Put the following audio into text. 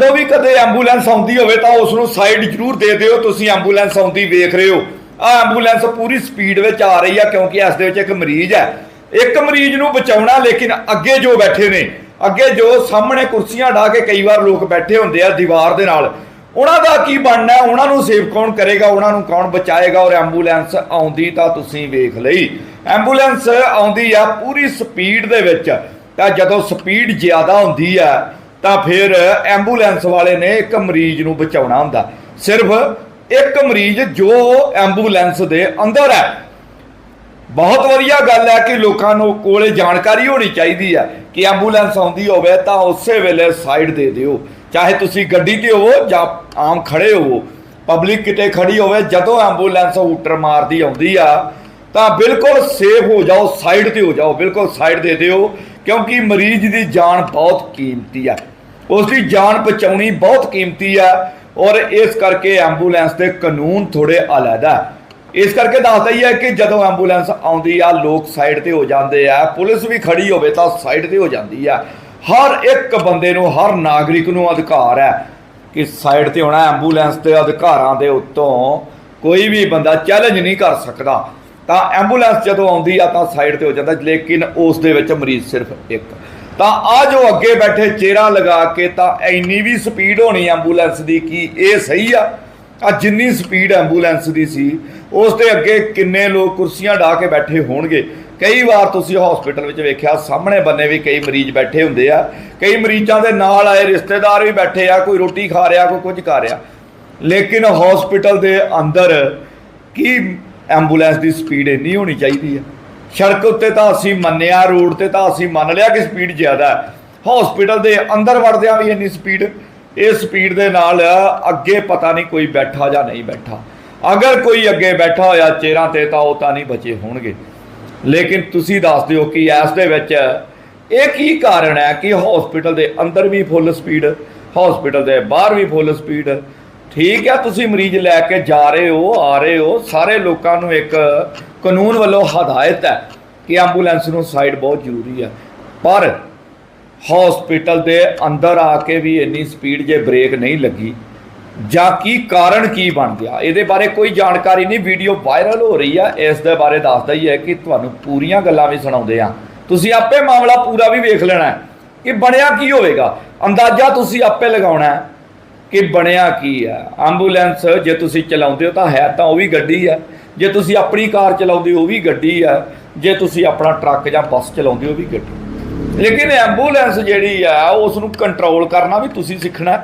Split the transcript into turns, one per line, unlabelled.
ਜਦੋਂ ਵੀ ਕਦੇ ਐਂਬੂਲੈਂਸ ਆਉਂਦੀ ਹੋਵੇ ਤਾਂ ਉਸ ਨੂੰ ਸਾਈਡ ਜ਼ਰੂਰ ਦੇ ਦਿਓ। ਤੁਸੀਂ ਐਂਬੂਲੈਂਸ ਆਉਂਦੀ ਵੇਖ ਰਹੇ ਹੋ। ਆ ਐਂਬੂਲੈਂਸ ਪੂਰੀ ਸਪੀਡ ਵਿੱਚ ਆ ਰਹੀ ਆ ਕਿਉਂਕਿ ਇਸ ਦੇ ਵਿੱਚ ਇੱਕ ਮਰੀਜ਼ ਹੈ। ਇੱਕ ਮਰੀਜ਼ ਨੂੰ ਬਚਾਉਣਾ ਲੇਕਿਨ ਅੱਗੇ ਜੋ ਬੈਠੇ ਨੇ, ਅੱਗੇ ਜੋ ਸਾਹਮਣੇ ਕੁਰਸੀਆਂ ਢਾ ਕੇ ਕਈ ਵਾਰ ਲੋਕ ਬੈਠੇ ਹੁੰਦੇ ਆ ਦੀਵਾਰ ਦੇ ਨਾਲ। ਉਹਨਾਂ ਦਾ ਕੀ ਬਣਨਾ ਉਹਨਾਂ ਨੂੰ ਸੇਵ ਕੌਣ ਕਰੇਗਾ? ਉਹਨਾਂ ਨੂੰ ਕੌਣ ਬਚਾਏਗਾ? ਔਰ ਐਂਬੂਲੈਂਸ ਆਉਂਦੀ ਤਾਂ ਤੁਸੀਂ ਵੇਖ ਲਈ। ਐਂਬੂਲੈਂਸ ਆਉਂਦੀ ਆ ਪੂਰੀ ਸਪੀਡ ਦੇ ਵਿੱਚ। ਤਾਂ ਜਦੋਂ ਸਪੀਡ ਜ਼ਿਆਦਾ ਹੁੰਦੀ ਆ ਤਾਂ ਫਿਰ ਐਂਬੂਲੈਂਸ ਵਾਲੇ ਨੇ ਇੱਕ ਮਰੀਜ਼ ਨੂੰ ਬਚਾਉਣਾ ਹੁੰਦਾ। ਸਿਰਫ ਇੱਕ ਮਰੀਜ਼ ਜੋ ਐਂਬੂਲੈਂਸ ਦੇ ਅੰਦਰ ਹੈ। ਬਹੁਤ ਵਧੀਆ ਗੱਲ ਹੈ ਕਿ ਲੋਕਾਂ ਨੂੰ ਕੋਲੇ ਜਾਣਕਾਰੀ ਹੋਣੀ ਚਾਹੀਦੀ ਹੈ ਕਿ ਐਂਬੂਲੈਂਸ ਆਉਂਦੀ ਹੋਵੇ ਤਾਂ ਉਸੇ ਵੇਲੇ ਸਾਈਡ ਦੇ ਦਿਓ। ਚਾਹੇ ਤੁਸੀਂ ਗੱਡੀ ਤੇ ਹੋਵੋ ਜਾਂ ਆਮ ਖੜੇ ਹੋਵੋ। ਪਬਲਿਕ ਕਿਤੇ ਖੜੀ ਹੋਵੇ, ਜਦੋਂ ਐਂਬੂਲੈਂਸ ਹੂਟਰ ਮਾਰਦੀ ਆਉਂਦੀ ਆ ਤਾਂ ਬਿਲਕੁਲ ਸੇਫ ਹੋ ਜਾਓ ਸਾਈਡ ਤੇ ਹੋ ਜਾਓ, ਬਿਲਕੁਲ ਸਾਈਡ ਦੇ ਦਿਓ, ਕਿਉਂਕਿ ਮਰੀਜ਼ ਦੀ ਜਾਨ ਬਹੁਤ ਕੀਮਤੀ ਆ। ਉਸ ਦੀ ਜਾਨ ਬਚਾਉਣੀ ਬਹੁਤ ਕੀਮਤੀ ਆ ਔਰ ਇਸ ਕਰਕੇ ਐਂਬੂਲੈਂਸ ਦੇ ਕਾਨੂੰਨ ਥੋੜੇ ਅਲੱਗਾ ਹੈ ਇਸ ਕਰਕੇ ਦੱਸਦਾ ਹੀ ਹੈ ਕਿ ਜਦੋਂ ਐਂਬੂਲੈਂਸ ਆਉਂਦੀ ਆ, ਲੋਕ ਸਾਈਡ ਤੇ ਹੋ ਜਾਂਦੇ ਆ, ਪੁਲਿਸ ਵੀ ਖੜੀ ਹੋਵੇ ਤਾਂ ਸਾਈਡ ਤੇ ਹੋ ਜਾਂਦੀ ਆ। ਹਰ ਇੱਕ ਬੰਦੇ ਨੂੰ, ਹਰ ਨਾਗਰਿਕ ਨੂੰ ਅਧਿਕਾਰ ਹੈ ਕਿ ਸਾਈਡ ਤੇ ਹੋਣਾ ਐਂਬੂਲੈਂਸ ਦੇ ਅਧਿਕਾਰਾਂ ਦੇ ਉੱਤੋਂ ਕੋਈ ਵੀ ਬੰਦਾ ਚੈਲੰਜ ਨਹੀਂ ਕਰ ਸਕਦਾ। ਤਾਂ ਐਂਬੂਲੈਂਸ ਜਦੋਂ ਆਉਂਦੀ ਆ ਤਾਂ ਸਾਈਡ ਤੇ ਹੋ ਜਾਂਦਾ, ਲੇਕਿਨ ਉਸ ਦੇ ਵਿੱਚ ਮਰੀਜ਼ ਸਿਰਫ ਇੱਕ। ਤਾਂ ਆ ਜੋ ਅੱਗੇ ਬੈਠੇ ਚਿਹਰਾ ਲਗਾ ਕੇ ਤਾਂ ਇੰਨੀ ਵੀ ਸਪੀਡ ਹੋਣੀ ਐਂਬੂਲੈਂਸ ਦੀ ਕਿ ਇਹ ਸਹੀ ਆ। ਆ ਜਿੰਨੀ ਸਪੀਡ ਐਂਬੂਲੈਂਸ ਦੀ ਸੀ, ਉਸ ਦੇ ਅੱਗੇ ਕਿੰਨੇ ਲੋਕ ਕੁਰਸੀਆਂ ਢਾ ਕੇ ਬੈਠੇ ਹੋਣਗੇ। ਕਈ ਵਾਰ ਤੁਸੀਂ ਹਸਪੀਟਲ ਵਿੱਚ ਵੇਖਿਆ, ਸਾਹਮਣੇ ਬੰਨੇ ਵੀ ਕਈ ਮਰੀਜ਼ ਬੈਠੇ ਹੁੰਦੇ ਆ। ਕਈ ਮਰੀਜ਼ਾਂ ਦੇ ਨਾਲ ਆਏ ਰਿਸ਼ਤੇਦਾਰ ਵੀ ਬੈਠੇ ਆ, ਕੋਈ ਰੋਟੀ ਖਾ ਰਿਹਾ, ਕੋਈ ਕੁਝ ਖਾ ਰਿਹਾ। ਲੇਕਿਨ ਹਸਪੀਟਲ ਦੇ ਅੰਦਰ ਕੀ ਐਂਬੂਲੈਂਸ ਦੀ ਸਪੀਡ ਇੰਨੀ ਹੋਣੀ ਚਾਹੀਦੀ ਹੈ ਸੜਕ ਉੱਤੇ ਤਾਂ ਅਸੀਂ ਮੰਨਿਆ, ਰੋਡ ਤੇ ਤਾਂ ਅਸੀਂ ਮੰਨ ਲਿਆ ਕਿ ਸਪੀਡ ਜ਼ਿਆਦਾ ਹੈ। ਹਸਪੀਟਲ ਦੇ ਅੰਦਰ ਵੜਦਿਆਂ ਵੀ ਇੰਨੀ ਸਪੀਡ ਇਹ ਸਪੀਡ ਦੇ ਨਾਲ ਅੱਗੇ ਪਤਾ ਨਹੀਂ ਕੋਈ ਬੈਠਾ ਜਾਂ ਨਹੀਂ ਬੈਠਾ। ਅਗਰ ਕੋਈ ਅੱਗੇ ਬੈਠਾ ਹੋਇਆ ਚੇਅਰਾਂ ਤੇ ਤਾਂ ਉਹ ਤਾਂ ਨਹੀਂ ਬਚੇ ਹੋਣਗੇ। ਲੇਕਿਨ ਤੁਸੀਂ ਦੱਸ ਦਿਓ ਕਿ ਇਸ ਦੇ ਵਿੱਚ ਇਹ ਕੀ ਕਾਰਨ ਹੈ ਕਿ ਹਸਪੀਟਲ ਦੇ ਅੰਦਰ ਵੀ ਫੁੱਲ ਸਪੀਡ ਹਸਪੀਟਲ ਦੇ ਬਾਹਰ ਵੀ ਫੁੱਲ ਸਪੀਡ ਠੀਕ ਹੈ ਤੁਸੀਂ ਮਰੀਜ਼ ਲੈ ਕੇ ਜਾ ਰਹੇ ਹੋ, ਆ ਰਹੇ ਹੋ, ਸਾਰੇ ਲੋਕਾਂ ਨੂੰ ਇੱਕ ਕਾਨੂੰਨ ਵੱਲੋਂ ਹਦਾਇਤ ਹੈ ਕਿ ਐਂਬੂਲੈਂਸ ਨੂੰ ਸਾਈਡ ਬਹੁਤ ਜ਼ਰੂਰੀ ਹੈ ਪਰ ਹਸਪੀਟਲ ਦੇ ਅੰਦਰ ਆ ਕੇ ਵੀ ਇੰਨੀ ਸਪੀਡ ਜੇ ਬ੍ਰੇਕ ਨਹੀਂ ਲੱਗੀ, ਜਾਂ ਕੀ ਕਾਰਨ ਕੀ ਬਣ ਗਿਆ, ਇਹਦੇ ਬਾਰੇ ਕੋਈ ਜਾਣਕਾਰੀ ਨਹੀਂ, ਵੀਡੀਓ ਵਾਇਰਲ ਹੋ ਰਹੀ ਆ, ਇਸ ਦੇ ਬਾਰੇ ਦੱਸਦਾ ਹੀ ਹੈ ਕਿ ਤੁਹਾਨੂੰ ਪੂਰੀਆਂ ਗੱਲਾਂ ਵੀ ਸੁਣਾਉਂਦੇ ਆ। ਤੁਸੀਂ ਆਪੇ ਮਾਮਲਾ ਪੂਰਾ ਵੀ ਵੇਖ ਲੈਣਾ ਕਿ ਬਣਿਆ ਕੀ ਹੋਵੇਗਾ, ਅੰਦਾਜ਼ਾ ਤੁਸੀਂ ਆਪੇ ਲਗਾਉਣਾ ਹੈ। ਕਿ ਬਣਿਆ ਕੀ ਹੈ ਐਂਬੂਲੈਂਸ ਜੇ ਤੁਸੀਂ ਚਲਾਉਂਦੇ ਹੋ ਤਾਂ ਹੈ ਤਾਂ ਉਹ ਵੀ ਗੱਡੀ ਹੈ ਜੇ ਤੁਸੀਂ ਆਪਣੀ ਕਾਰ ਚਲਾਉਂਦੇ ਹੋ, ਉਹ ਵੀ ਗੱਡੀ ਹੈ ਜੇ ਤੁਸੀਂ ਆਪਣਾ ਟਰੱਕ ਜਾਂ ਬੱਸ ਚਲਾਉਂਦੇ ਹੋ, ਉਹ ਵੀ ਗੱਡੀ। ਲੇਕਿਨ ਐਂਬੂਲੈਂਸ ਜਿਹੜੀ ਆ ਉਸ ਨੂੰ ਕੰਟਰੋਲ ਕਰਨਾ ਵੀ ਤੁਸੀਂ ਸਿੱਖਣਾ।